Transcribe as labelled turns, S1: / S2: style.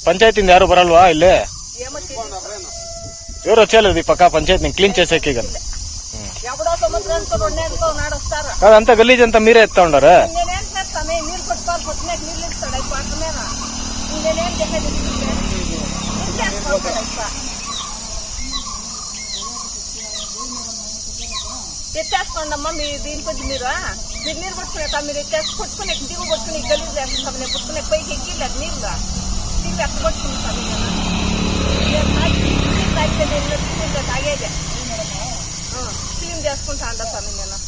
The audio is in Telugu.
S1: ಪಂಚಾಯತಿಂದ ಯಾರು ಬರಲ್ವಾ
S2: ఇల్లే?
S1: ఎవరు వచ్చేలేదు ఈ పక్క పంచాయతీని క్లీన్ చేసేకి
S2: కదా
S1: అదంతా గలీజ్ అంతా మీరే ఎత్తా ఉండారా?
S2: ఎత్తేసుకోండమ్మా మీరు దీని కొద్ది మీరు? మీరు నీరు పట్టుకునేట మీరు ఎత్తేసి పట్టుకునే దిగు పట్టుకుని గలీజ్ చేస్తాం నేను పట్టుకునే పైకి ఎక్కి లేదు నీరుగా ఎత్తగొచ్చింది సార్ నేను తాగేదే క్లీన్ చేసుకుంటా అంట సార్ నేను.